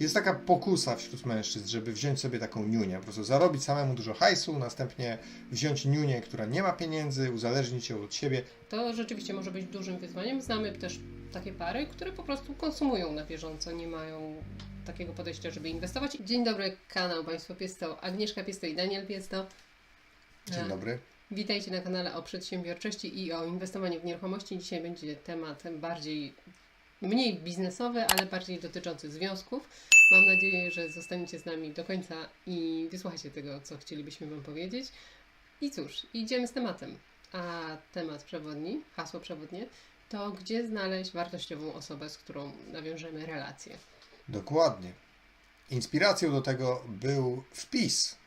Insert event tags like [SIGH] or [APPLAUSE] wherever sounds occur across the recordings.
Jest taka pokusa wśród mężczyzn, żeby wziąć sobie taką niunię, po prostu zarobić samemu dużo hajsu, następnie wziąć niunię, która nie ma pieniędzy, uzależnić ją od siebie. To rzeczywiście może być dużym wyzwaniem. Znamy też takie pary, które po prostu konsumują na bieżąco, nie mają takiego podejścia, żeby inwestować. Dzień dobry, kanał Państwo Piesto, Agnieszka Piesto i Daniel Piesto. Dzień E, dobry. Witajcie na kanale o przedsiębiorczości i o inwestowaniu w nieruchomości. Dzisiaj będzie temat bardziej, mniej biznesowy, ale bardziej dotyczący związków. Mam nadzieję, że zostaniecie z nami do końca i wysłuchacie tego, co chcielibyśmy Wam powiedzieć. I cóż, idziemy z tematem. A temat przewodni, hasło przewodnie, to gdzie znaleźć wartościową osobę, z którą nawiążemy relację. Dokładnie. Inspiracją do tego był wpis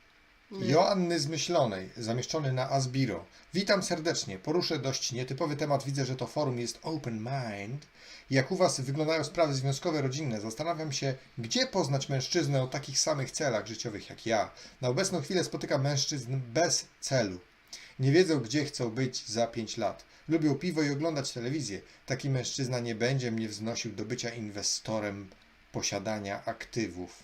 Joanny Zmyślonej, zamieszczony na Asbiro. Witam serdecznie. Poruszę dość nietypowy temat. Widzę, że to forum jest open mind. Jak u Was wyglądają sprawy związkowe, rodzinne? Zastanawiam się, gdzie poznać mężczyznę o takich samych celach życiowych jak ja. Na obecną chwilę spotykam mężczyzn bez celu. Nie wiedzą, gdzie chcą być za 5 lat. Lubią piwo i oglądać telewizję. Taki mężczyzna nie będzie mnie wznosił do bycia inwestorem posiadania aktywów.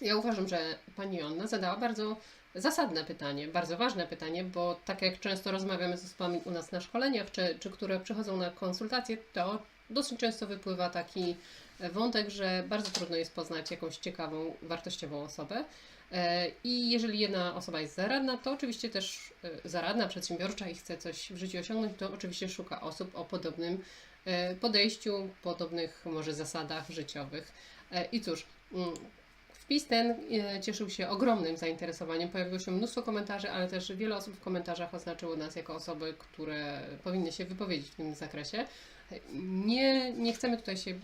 Ja uważam, że pani Joanna zadała bardzo zasadne pytanie, bardzo ważne pytanie, bo tak jak często rozmawiamy z osobami u nas na szkoleniach, czy, czy które przychodzą na konsultacje, to dosyć często wypływa taki wątek, że bardzo trudno jest poznać jakąś ciekawą, wartościową osobę. E, I jeżeli jedna osoba jest zaradna, to oczywiście też e, zaradna, przedsiębiorcza i chce coś w życiu osiągnąć, to oczywiście szuka osób o podobnym e, podejściu, podobnych może zasadach życiowych. I cóż, mm, Wpis ten e, cieszył się ogromnym zainteresowaniem. Pojawiło się mnóstwo komentarzy, ale też wiele osób w komentarzach oznaczyło nas jako osoby, które powinny się wypowiedzieć w tym zakresie. Nie, nie chcemy tutaj się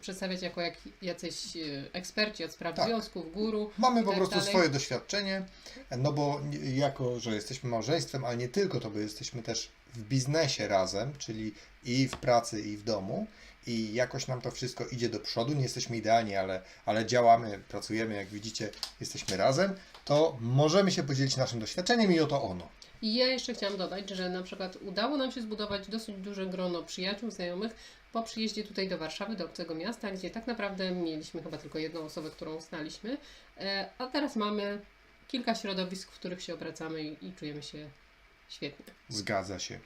przedstawiać jako jak, jacyś e, eksperci od spraw Tak. związków, guru. Mamy po tak prostu dalej. swoje doświadczenie, no bo jako, że jesteśmy małżeństwem, ale nie tylko to, bo jesteśmy też w biznesie razem, czyli i w pracy, i w domu. I jakoś nam to wszystko idzie do przodu. Nie jesteśmy idealni, ale, ale działamy, pracujemy, jak widzicie, jesteśmy razem. To możemy się podzielić naszym doświadczeniem i oto ono. I ja jeszcze chciałam dodać, że na przykład udało nam się zbudować dosyć duże grono przyjaciół, znajomych po przyjeździe tutaj do Warszawy, do obcego miasta, gdzie tak naprawdę mieliśmy chyba tylko jedną osobę, którą znaliśmy, e, a teraz mamy kilka środowisk, w których się obracamy i, i czujemy się świetnie. Zgadza się.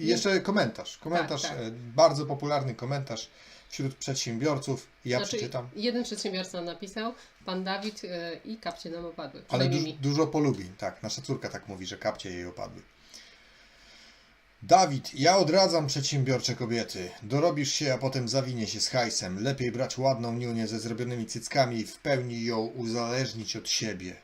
I jeszcze komentarz. Komentarz, Tak, tak. e, bardzo popularny komentarz wśród przedsiębiorców. Ja Znaczy, przeczytam. jeden przedsiębiorca napisał, pan Dawid e, i kapcie nam opadły. Ale mi. dużo polubień, tak. Nasza córka tak mówi, że kapcie jej opadły. Dawid, ja odradzam przedsiębiorcze kobiety. Dorobisz się, a potem zawinie się z hajsem. Lepiej brać ładną niunię ze zrobionymi cyckami i w pełni ją uzależnić od siebie.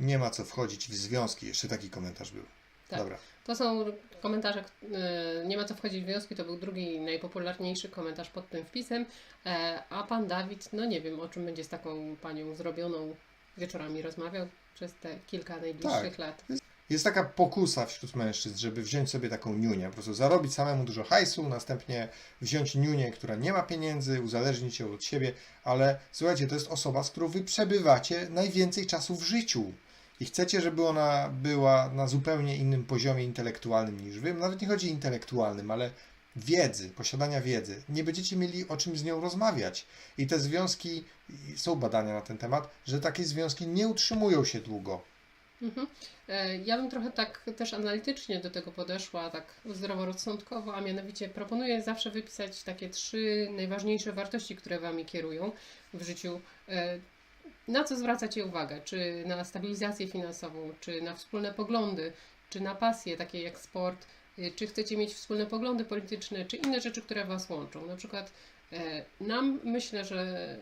Nie ma co wchodzić w związki. Jeszcze taki komentarz był. Tak. Dobra. To są komentarze, e, nie ma co wchodzić w wnioski, to był drugi najpopularniejszy komentarz pod tym wpisem, e, a pan Dawid, no nie wiem o czym będzie z taką panią zrobioną, wieczorami rozmawiał przez te kilka najbliższych Tak. lat. Jest taka pokusa wśród mężczyzn, żeby wziąć sobie taką niunię, po prostu zarobić samemu dużo hajsu, następnie wziąć niunię, która nie ma pieniędzy, uzależnić ją od siebie, ale słuchajcie, to jest osoba, z którą wy przebywacie najwięcej czasu w życiu. I chcecie, żeby ona była na zupełnie innym poziomie intelektualnym niż wy. Nawet nie chodzi o intelektualnym, ale wiedzy, posiadania wiedzy. Nie będziecie mieli o czym z nią rozmawiać. I te związki, są badania na ten temat, że takie związki nie utrzymują się długo. Mhm. E, Ja bym trochę tak też analitycznie do tego podeszła, tak zdroworozsądkowo, a mianowicie proponuję zawsze wypisać takie trzy najważniejsze wartości, które Wami kierują w życiu. Na co zwracacie uwagę? Czy na stabilizację finansową, czy na wspólne poglądy, czy na pasje takie jak sport, e, czy chcecie mieć wspólne poglądy polityczne, czy inne rzeczy, które Was łączą. Na przykład e, nam myślę, że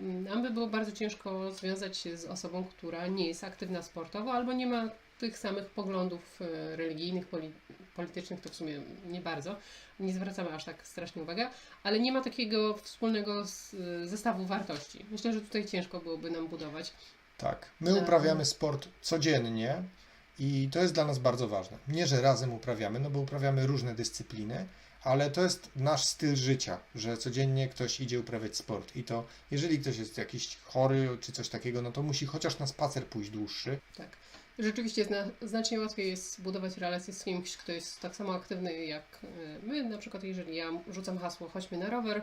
nam by było bardzo ciężko związać się z osobą, która nie jest aktywna sportowo albo nie ma tych samych poglądów e, religijnych, poli- politycznych, to w sumie nie bardzo, nie zwracamy aż tak strasznie uwagi, ale nie ma takiego wspólnego s- zestawu wartości. Myślę, że tutaj ciężko byłoby nam budować. Tak. My Tak. uprawiamy sport codziennie i to jest dla nas bardzo ważne. Nie, że razem uprawiamy, no bo uprawiamy różne dyscypliny, ale to jest nasz styl życia, że codziennie ktoś idzie uprawiać sport. I to, jeżeli ktoś jest jakiś chory czy coś takiego, no to musi chociaż na spacer pójść dłuższy. Tak. Rzeczywiście zna, znacznie łatwiej jest budować relacje z kimś, kto jest tak samo aktywny jak e, my. Na przykład, jeżeli ja rzucam hasło chodźmy na rower,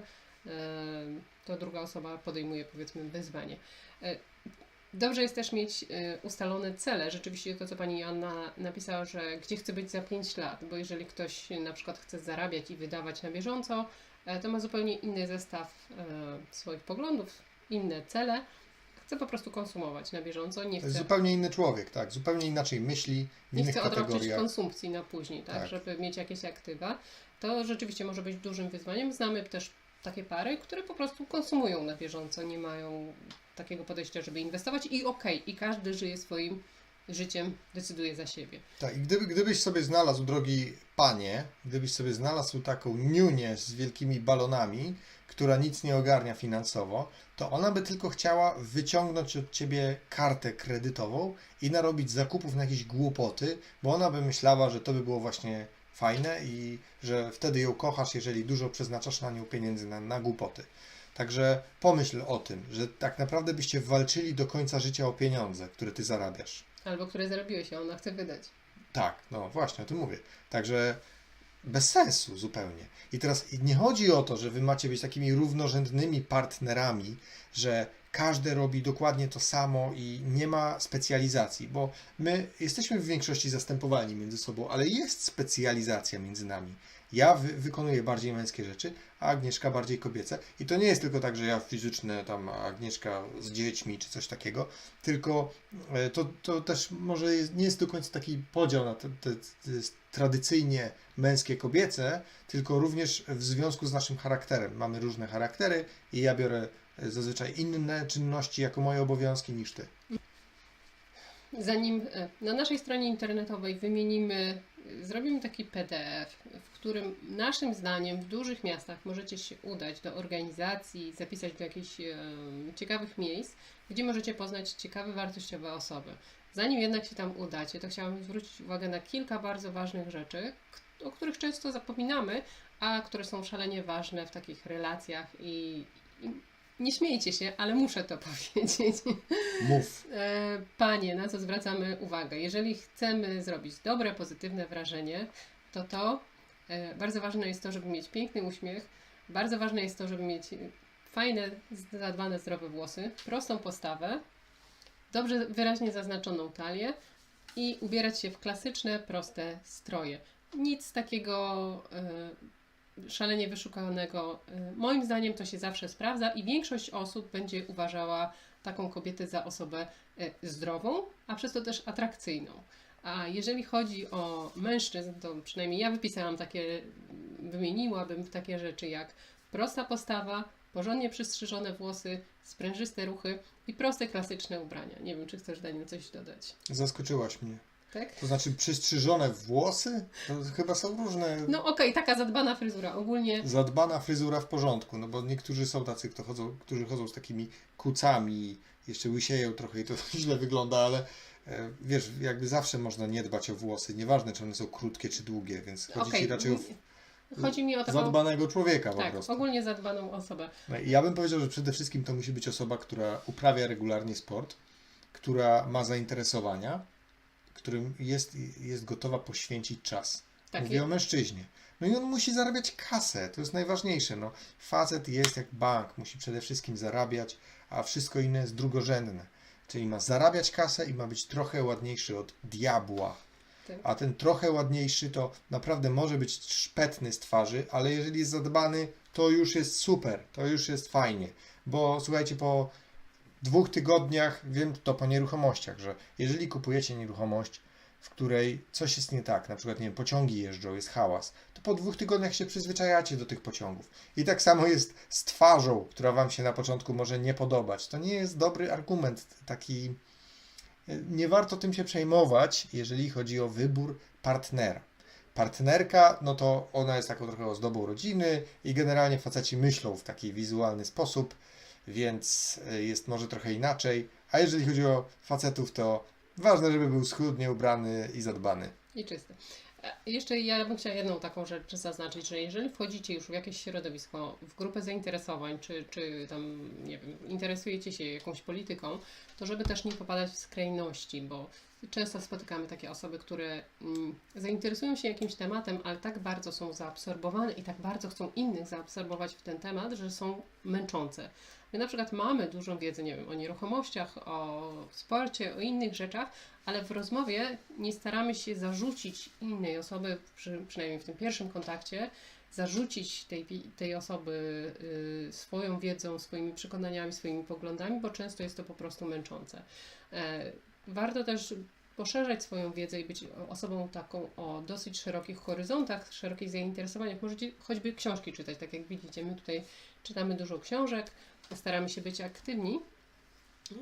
to druga osoba podejmuje powiedzmy wyzwanie. E, Dobrze jest też mieć e, ustalone cele. Rzeczywiście to, co pani Joanna napisała, że gdzie chce być za 5 lat, bo jeżeli ktoś na przykład chce zarabiać i wydawać na bieżąco, e, to ma zupełnie inny zestaw e, swoich poglądów, inne cele. Chce po prostu konsumować na bieżąco, nie To jest chce, zupełnie inny człowiek, tak, zupełnie inaczej myśli, w nie innych chce odroczyć kategoriach. konsumpcji na później, tak, Tak. żeby mieć jakieś aktywa. To rzeczywiście może być dużym wyzwaniem. Znamy też takie pary, które po prostu konsumują na bieżąco, nie mają takiego podejścia, żeby inwestować i okej, i każdy żyje swoim życiem, decyduje za siebie. Tak, i gdyby, gdybyś sobie znalazł, drogi panie, gdybyś sobie znalazł taką niunię z wielkimi balonami, która nic nie ogarnia finansowo, to ona by tylko chciała wyciągnąć od ciebie kartę kredytową i narobić zakupów na jakieś głupoty, bo ona by myślała, że to by było właśnie fajne i że wtedy ją kochasz, jeżeli dużo przeznaczasz na nią pieniędzy na, na głupoty. Także pomyśl o tym, że tak naprawdę byście walczyli do końca życia o pieniądze, które ty zarabiasz. Albo które zarobiłeś, a ona chce wydać. Tak, no właśnie o tym mówię. Także bez sensu zupełnie. I teraz nie chodzi o to, że wy macie być takimi równorzędnymi partnerami, że każdy robi dokładnie to samo i nie ma specjalizacji, bo my jesteśmy w większości zastępowani między sobą, ale jest specjalizacja między nami. Ja wy, wykonuję bardziej męskie rzeczy, a Agnieszka bardziej kobiece. I to nie jest tylko tak, że ja fizyczne, tam Agnieszka z dziećmi czy coś takiego, tylko e, to, to też może jest, nie jest do końca taki podział na te, te, te tradycyjnie męskie, kobiece, tylko również w związku z naszym charakterem. Mamy różne charaktery i ja biorę e, zazwyczaj inne czynności jako moje obowiązki niż ty. Zanim e, na naszej stronie internetowej wymienimy, e, zrobimy taki PDF, w którym naszym zdaniem w dużych miastach możecie się udać do organizacji, zapisać do jakichś e, ciekawych miejsc, gdzie możecie poznać ciekawe, wartościowe osoby. Zanim jednak się tam udacie, to chciałabym zwrócić uwagę na kilka bardzo ważnych rzeczy, o których często zapominamy, a które są szalenie ważne w takich relacjach i, i nie śmiejcie się, ale muszę to [LAUGHS] powiedzieć. Mów. E, Panie, na co zwracamy uwagę? Jeżeli chcemy zrobić dobre, pozytywne wrażenie, to to e, bardzo ważne jest to, żeby mieć piękny uśmiech, bardzo ważne jest to, żeby mieć fajne, zadbane, zdrowe włosy, prostą postawę, dobrze, wyraźnie zaznaczoną talię i ubierać się w klasyczne, proste stroje. Nic takiego e, szalenie wyszukanego. E, moim zdaniem to się zawsze sprawdza i większość osób będzie uważała taką kobietę za osobę e, zdrową, a przez to też atrakcyjną. A jeżeli chodzi o mężczyzn, to przynajmniej ja wypisałam takie, wymieniłabym takie rzeczy jak prosta postawa, porządnie przystrzyżone włosy, sprężyste ruchy i proste, klasyczne ubrania. Nie wiem, czy chcesz, Daniel, coś dodać. Zaskoczyłaś mnie. Tak? To znaczy przystrzyżone włosy? To chyba są różne. No okej, taka zadbana fryzura. Ogólnie Zadbana fryzura w porządku, no bo niektórzy są tacy, kto chodzą, którzy chodzą z takimi kucami, jeszcze łysieją trochę i to [LAUGHS] źle wygląda, ale e, wiesz, jakby zawsze można nie dbać o włosy, nieważne czy one są krótkie czy długie, więc chodzi okej, ci raczej o chodzi mi o taką zadbanego człowieka po tak, prostu. ogólnie zadbaną osobę. No i ja bym powiedział, że przede wszystkim to musi być osoba, która uprawia regularnie sport, która ma zainteresowania, którym jest, jest gotowa poświęcić czas. Tak, Mówię o mężczyźnie. No i on musi zarabiać kasę, to jest najważniejsze. No, facet jest jak bank, musi przede wszystkim zarabiać, a wszystko inne jest drugorzędne. Czyli ma zarabiać kasę i ma być trochę ładniejszy od diabła. Tak. A ten trochę ładniejszy to naprawdę może być szpetny z twarzy, ale jeżeli jest zadbany, to już jest super, to już jest fajnie. Bo słuchajcie, po dwóch tygodniach, wiem to po nieruchomościach, że jeżeli kupujecie nieruchomość, w której coś jest nie tak, na przykład nie wiem, pociągi jeżdżą, jest hałas, to po dwóch tygodniach się przyzwyczajacie do tych pociągów. I tak samo jest z twarzą, która Wam się na początku może nie podobać. To nie jest dobry argument, taki. Nie warto tym się przejmować, jeżeli chodzi o wybór partnera. Partnerka, no to ona jest taką trochę ozdobą rodziny i generalnie faceci myślą w taki wizualny sposób, więc y, jest może trochę inaczej. A jeżeli chodzi o facetów, to ważne, żeby był schludnie ubrany i zadbany. I czyste. E, Jeszcze ja bym chciała jedną taką rzecz zaznaczyć, że jeżeli wchodzicie już w jakieś środowisko, w grupę zainteresowań, czy, czy tam, nie wiem, interesujecie się jakąś polityką, to żeby też nie popadać w skrajności, bo często spotykamy takie osoby, które mm, zainteresują się jakimś tematem, ale tak bardzo są zaabsorbowane i tak bardzo chcą innych zaabsorbować w ten temat, że są męczące. My na przykład mamy dużą wiedzę, nie wiem, o nieruchomościach, o sporcie, o innych rzeczach, ale w rozmowie nie staramy się zarzucić innej osoby, przy, przynajmniej w tym pierwszym kontakcie, zarzucić tej, tej osoby y, swoją wiedzą, swoimi przekonaniami, swoimi poglądami, bo często jest to po prostu męczące. E, warto też poszerzać swoją wiedzę i być osobą taką o dosyć szerokich horyzontach, szerokich zainteresowaniach. Możecie choćby książki czytać, tak jak widzicie. My tutaj czytamy dużo książek, staramy się być aktywni,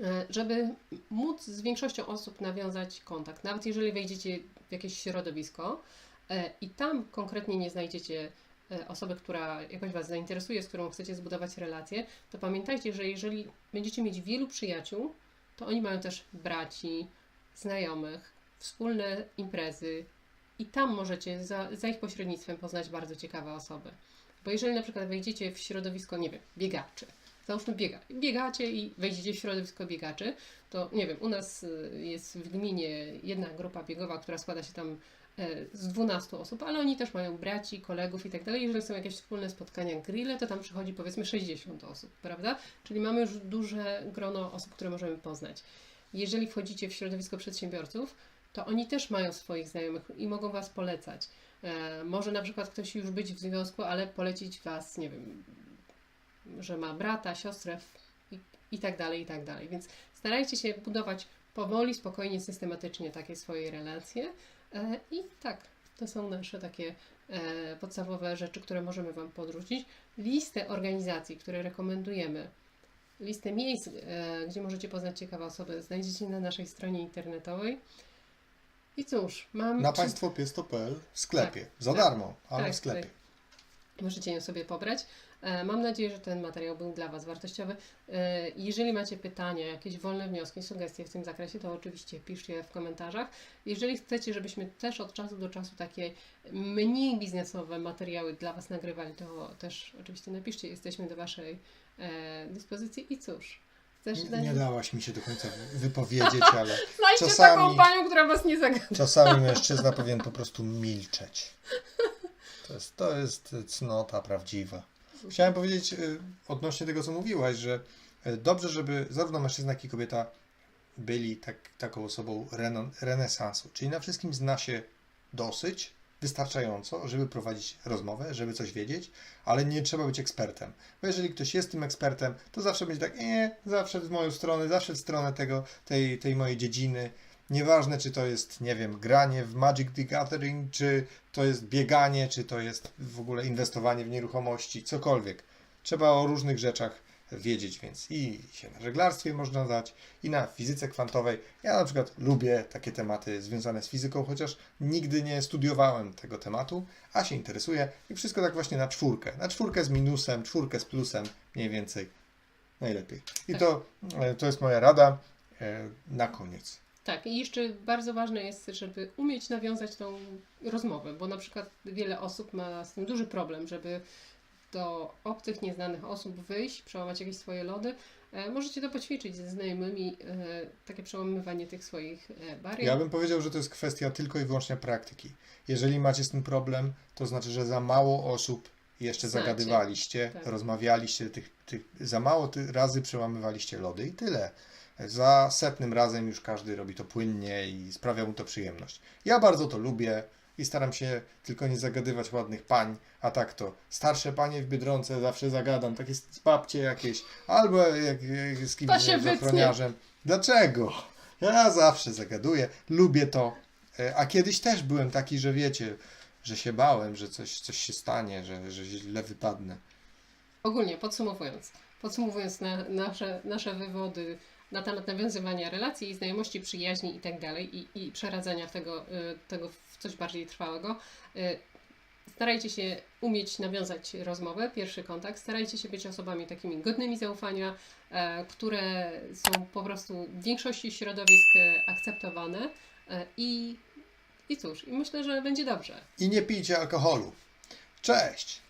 e, żeby móc z większością osób nawiązać kontakt. Nawet jeżeli wejdziecie w jakieś środowisko e, i tam konkretnie nie znajdziecie e, osoby, która jakoś Was zainteresuje, z którą chcecie zbudować relacje, to pamiętajcie, że jeżeli będziecie mieć wielu przyjaciół, to oni mają też braci, znajomych, wspólne imprezy i tam możecie za, za ich pośrednictwem poznać bardzo ciekawe osoby. Bo jeżeli na przykład wejdziecie w środowisko, nie wiem, biegaczy, załóżmy biega, biegacie i wejdziecie w środowisko biegaczy, to nie wiem, u nas y, jest w gminie jedna grupa biegowa, która składa się tam e, z 12 osób, ale oni też mają braci, kolegów i tak dalej. Jeżeli są jakieś wspólne spotkania, grille, to tam przychodzi powiedzmy 60 osób, prawda? Czyli mamy już duże grono osób, które możemy poznać. Jeżeli wchodzicie w środowisko przedsiębiorców, to oni też mają swoich znajomych i mogą Was polecać. E, może na przykład ktoś już być w związku, ale polecić Was, nie wiem, że ma brata, siostrę i, i tak dalej, i tak dalej. Więc starajcie się budować powoli, spokojnie, systematycznie takie swoje relacje. E, I tak, to są nasze takie e, podstawowe rzeczy, które możemy Wam podrzucić. Listę organizacji, które rekomendujemy, listę miejsc, e, gdzie możecie poznać ciekawe osoby, znajdziecie na naszej stronie internetowej. I cóż, mam. Na trzy- państwopiesto.pl w sklepie. Za tak. darmo, ale Tak, w sklepie. tak. Możecie ją sobie pobrać. E, Mam nadzieję, że ten materiał był dla Was wartościowy. E, Jeżeli macie pytania, jakieś wolne wnioski, sugestie w tym zakresie, to oczywiście piszcie je w komentarzach. Jeżeli chcecie, żebyśmy też od czasu do czasu takie mniej biznesowe materiały dla Was nagrywali, to też oczywiście napiszcie. Jesteśmy do Waszej e, dyspozycji. I cóż, Nie, nie dałaś mi się do końca [LAUGHS] wypowiedzieć, ale Znajdźcie czasami- taką panią, która Was nie zagada. czasami [LAUGHS] mężczyzna powinien po prostu milczeć. To jest, to jest cnota prawdziwa. Chciałem powiedzieć y, odnośnie tego, co mówiłaś, że y, dobrze, żeby zarówno mężczyzna, jak i kobieta byli tak, taką osobą renesansu. Czyli na wszystkim zna się dosyć, wystarczająco, żeby prowadzić rozmowę, żeby coś wiedzieć, ale nie trzeba być ekspertem. Bo jeżeli ktoś jest tym ekspertem, to zawsze będzie tak, nie, zawsze w moją stronę, zawsze w stronę tego, tej, tej mojej dziedziny. Nieważne, czy to jest, nie wiem, granie w Magic the Gathering, czy to jest bieganie, czy to jest w ogóle inwestowanie w nieruchomości, cokolwiek. Trzeba o różnych rzeczach wiedzieć, więc i się na żeglarstwie można dać, i na fizyce kwantowej. Ja na przykład lubię takie tematy związane z fizyką, chociaż nigdy nie studiowałem tego tematu, a się interesuję i wszystko tak właśnie na czwórkę. Na czwórkę z minusem, czwórkę z plusem, mniej więcej. Najlepiej. I to, e, to jest moja rada e, na koniec. Tak, i jeszcze bardzo ważne jest, żeby umieć nawiązać tą rozmowę, bo na przykład wiele osób ma z tym duży problem, żeby do obcych, nieznanych osób wyjść, przełamać jakieś swoje lody. E, możecie to poćwiczyć ze znajomymi, e, takie przełamywanie tych swoich e, barier. Ja bym powiedział, że to jest kwestia tylko i wyłącznie praktyki. Jeżeli macie z tym problem, to znaczy, że za mało osób jeszcze Znacie. zagadywaliście, Tak. rozmawialiście, tych, tych, za mało ty, razy przełamywaliście lody i tyle. Za setnym razem już każdy robi to płynnie i sprawia mu to przyjemność. Ja bardzo to lubię i staram się tylko nie zagadywać ładnych pań, a tak to starsze panie w Biedronce zawsze zagadam, takie z- babcie jakieś, albo jak, jak z kimś z ochroniarzem. Dlaczego? Ja zawsze zagaduję, lubię to. E, A kiedyś też byłem taki, że wiecie, że się bałem, że coś, coś się stanie, że, że źle wypadnę. Ogólnie podsumowując, podsumowując na, nasze, nasze wywody na temat nawiązywania relacji, znajomości, przyjaźni i tak dalej i, i przeradzania tego, y, tego w coś bardziej trwałego, y, starajcie się umieć nawiązać rozmowę, pierwszy kontakt, starajcie się być osobami takimi godnymi zaufania, e, które są po prostu w większości środowisk e, akceptowane e, i, i cóż, i myślę, że będzie dobrze. I nie pijcie alkoholu. Cześć!